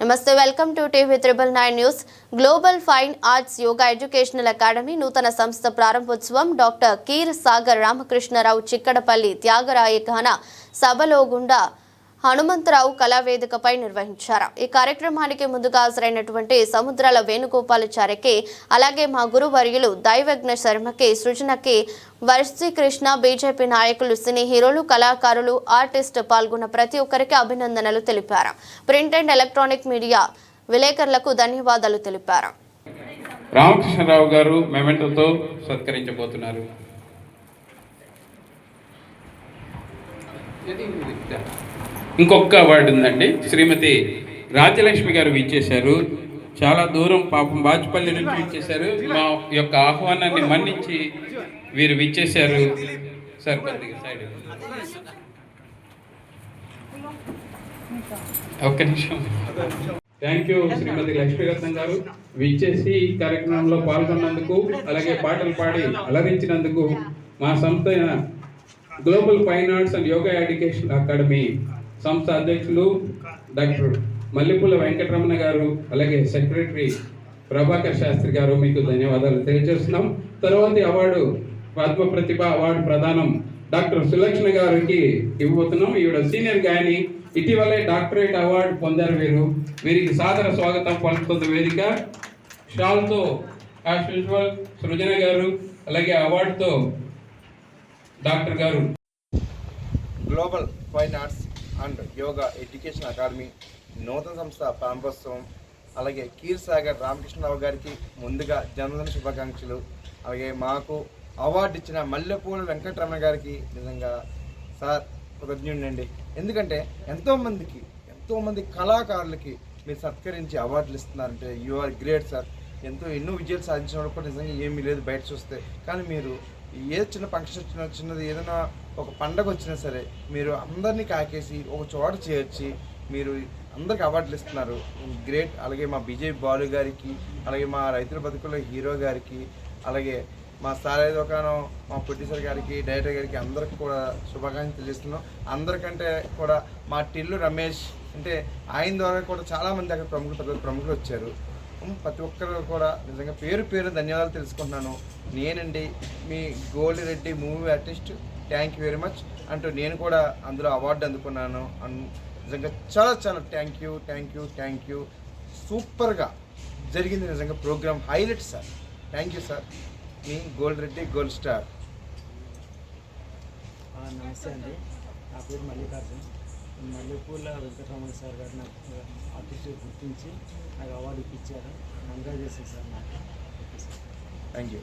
నమస్తే welcome to TV triple nine news. Global fine arts yoga educational academy నూతన సంస్థ ప్రారంభోత్సవం డాక్టర్ కీర్ సాగర్ రామకృష్ణరావు చిక్కడపల్లి త్యాగరాయ ఘన సభలో గుండా హనుమంతరావు కళావేదికపై నిర్వహించారు. ఈ కార్యక్రమానికి ముందుగా హాజరైనటువంటి సముద్రాల వేణుగోపాలాచార్యకి అలాగే మా గురువర్యులు దైవజ్ఞ శర్మకి సృజనకి వర్షి కృష్ణ బీజేపీ నాయకులు సినీ హీరోలు కళాకారులు ఆర్టిస్ట్ పాల్గొన్న ప్రతి ఒక్కరికి అభినందనలు తెలిపారు. ప్రింట్ అండ్ ఎలక్ట్రానిక్ మీడియా విలేకరులకు ధన్యవాదాలు తెలిపారు. రామకృష్ణరావు గారు మెమెంటోతో సత్కరించబోతున్నారు. ఇంకొక అవార్డు ఉందండి. శ్రీమతి రాజ్యలక్ష్మి గారు ఇచ్చేశారు చాలా దూరం పాపం బాచుపల్లి నుంచి విచ్చేశారు. మా యొక్క ఆహ్వానాన్ని మన్నించి వీరు విచ్చేశారు. సార్ కొద్దిగా సైడ్ ఒక్క నిమిషం. థ్యాంక్ యూ శ్రీమతి లక్ష్మీరత్నం గారు. విచ్చేసి ఈ కార్యక్రమంలో పాల్గొన్నందుకు అలాగే పాటలు పాడి అలరించినందుకు మా సంస్థ అయిన global fine arts and yoga education academy సంస్థ అధ్యక్షులు డాక్టర్ మల్లెపూల వెంకటరమణ గారు అలాగే సెక్రటరీ ప్రభాకర్ శాస్త్రి గారు మీకు ధన్యవాదాలు తెలియజేస్తున్నాం. తర్వాతి అవార్డు పద్మ ప్రతిభ అవార్డు ప్రదానం డాక్టర్ సులక్షణ గారికి ఇవ్వబోతున్నాం. ఈవిడ సీనియర్ గాయని ఇటీవలే డాక్టరేట్ అవార్డు పొందారు వీరు. వీరికి సాదర స్వాగతం పలుకుతుంది వేదిక. షాల్తో యాజ్ యూజువల్ సృజన గారు అలాగే అవార్డుతో డాక్టర్ గారు. Global fine arts and yoga education academy నూతన సంస్థ ప్రారంభోత్సవం అలాగే కీర్ సాగర్ రామకృష్ణరావు గారికి ముందుగా జన్మదిన శుభాకాంక్షలు. అలాగే మాకు అవార్డు ఇచ్చిన మల్లెపూల వెంకటరమణ గారికి నిజంగా సార్ కృతజ్ఞుడండి. ఎందుకంటే ఎంతోమందికి ఎంతోమంది కళాకారులకి మీరు సత్కరించి అవార్డులు ఇస్తున్నారంటే యు ఆర్ గ్రేట్ సార్. ఎంతో ఎన్నో విజయాలు సాధించిన వాళ్ళు కూడా నిజంగా ఏమీ లేదు బయట చూస్తే. కానీ మీరు ఏ చిన్న ఫంక్షన్ వచ్చినా చిన్నది ఏదైనా ఒక పండగ వచ్చినా సరే మీరు అందరినీ కాకేసి ఒక చోట చేర్చి మీరు అందరికి అవార్డులు ఇస్తున్నారు. గ్రేట్ అలాగే మా బీజేపీ బాలు గారికి అలాగే మా రైతుల బతుకుల హీరో గారికి అలాగే మా సారాయి దుకాణం మా ప్రొడ్యూసర్ గారికి డైరెక్టర్ గారికి అందరికి కూడా శుభాకాంక్షలు తెలియజేస్తున్నాం. అందరికంటే కూడా మా టిల్లు రమేష్ అంటే ఆయన ద్వారా కూడా చాలామంది అక్కడ ప్రముఖులు ప్రముఖులు వచ్చారు. ప్రతి ఒక్కరు కూడా నిజంగా పేరు పేరు ధన్యవాదాలు తెలుసుకుంటున్నాను. నేనండి మీ gold Reddy movie artist thank you very much అంటూ నేను కూడా అందులో అవార్డు అందుకున్నాను. నిజంగా చాలా చాలా thank you thank you thank you సూపర్గా జరిగింది నిజంగా programme highlight sir. Thank you sir. Me gold Reddy gold star. నమస్తే అండి. నా పేరు మల్లికార్జున్. మల్లెపూల వెంకటరమణ సార్ గారు నాకు ఆర్టిస్ట్ గుర్తించి నాకు అవార్డు ఇప్పించారు. కంగ్రాచులేషన్ సార్ నాకు. Okay sir. Thank you